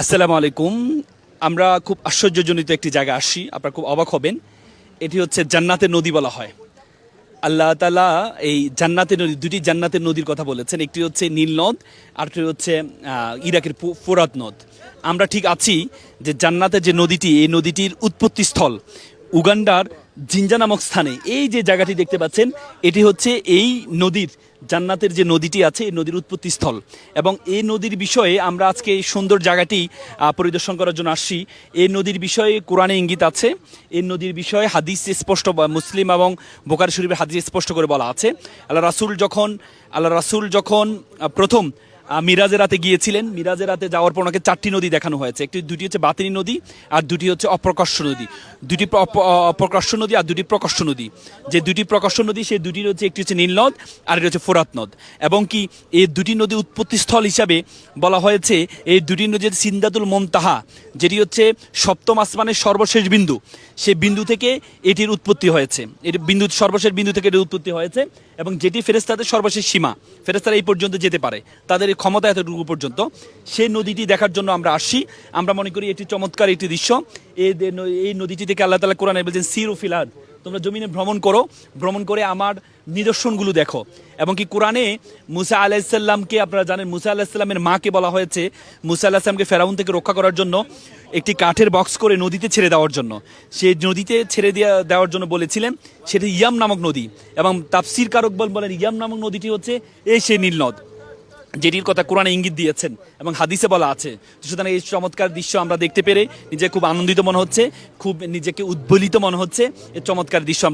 আসসালামু আলাইকুম। আমরা খুব আশ্চর্যজনিত একটি জায়গা আসি, আপনারা খুব অবাক হবেন। এটি হচ্ছে জান্নাতের নদী বলা হয়। আল্লাহ তালা এই জান্নাতের নদী, দুটি জান্নাতের নদীর কথা বলেছেন। একটি হচ্ছে নীল নদ আরটি হচ্ছে ইরাকের ফোরাত নদ। আমরা ঠিক আছি যে জান্নাতের যে নদীটি, এই নদীটির উৎপত্তিস্থল উগান্ডার জিঞ্জা নামক স্থানে। এই যে জায়গাটি দেখতে পাচ্ছেন, এটি হচ্ছে এই নদীর, জান্নাতের যে নদীটি আছে, এই নদীর উৎপত্তি স্থল। এবং এই নদীর বিষয়ে আমরা আজকে এই সুন্দর জায়গাটি পরিদর্শন করার জন্য আসছি। এই নদীর বিষয়ে কোরআনে ইঙ্গিত আছে। এই নদীর বিষয়ে হাদিস স্পষ্ট মুসলিম এবং বোকার শরীফের হাদিস স্পষ্ট করে বলা আছে। আল্লাহ রাসুল যখন, আল্লাহ রাসুল যখন প্রথম মিরাজের রাতে গিয়েছিলেন। মিরাজের রাতে যাওয়ার পর ওনাকে চারটি নদী দেখানো হয়েছে। একটি, দুটি হচ্ছে বাতিনি নদী আর দুটি হচ্ছে অপ্রকর্ষ নদী। দুটি প্র- অপ- অপ্রকর্ষ নদী আর দুটি প্রকর্ষ নদী। যে দুটি প্রকর্ষ নদী, সেই দুটির হচ্ছে, একটি হচ্ছে নীল নদ আর একটি হচ্ছে ফোরাত নদ। এবং কি এই দুটি নদী উৎপত্তিস্থল হিসাবে বলা হয়েছে, এই দুটি নদী সিন্দাতুল মমতাহা, যেটি হচ্ছে সপ্তম আসমানের সর্বশেষ বিন্দু। সেই বিন্দু থেকে এটির উৎপত্তি হয়েছে। এটি বিন্দু, সর্বশেষ বিন্দু থেকে এটির উৎপত্তি হয়েছে। এবং যেটি ফেরেস্তাদের সর্বশেষ সীমা ফেরেস্তারা এই পর্যন্ত যেতে পারে, তাদের ক্ষমতা এতটুকু পর্যন্ত। সেই নদীটি দেখার জন্য আমরা আসি আমরা মনে করি এটি চমৎকার একটি দৃশ্য। এই এই নদীটি থেকে আল্লাহ তালা কোরআনে বলছেন, সিরু ফিলাদ। তোমরা জমিনে ভ্রমণ করো, ভ্রমণ করে আমার নিদর্শনগুলো দেখো। এবং কি কোরআনে মুসা আলাইসাল্লামকে আপনারা জানেন, মুসা আলাহিসাল্লামের মাকে বলা হয়েছে, মুসা আলাহিসামকে ফেরাউন থেকে রক্ষা করার জন্য একটি কাঠের বক্স করে নদীতে ছেড়ে দেওয়ার জন্য। সে নদীতে ছেড়ে দেওয়া দেওয়ার জন্য বলেছিলেন, সেটি ইয়াম নামক নদী। এবং তাফসির কারক বল বলেন ইয়াম নামক নদীটি হচ্ছে এই সে নীল নদ। যেটির কথা কোরআনে ইঙ্গিত দিয়েছেন এবং হাদিসে বলা আছে। সুতরাং এই চমৎকার দৃশ্য আমরা দেখতে পেরে নিজে খুব আনন্দিত মনে হচ্ছে, খুব নিজেকে উদ্বলিত মনে হচ্ছে। এই চমৎকার দৃশ্য আমরা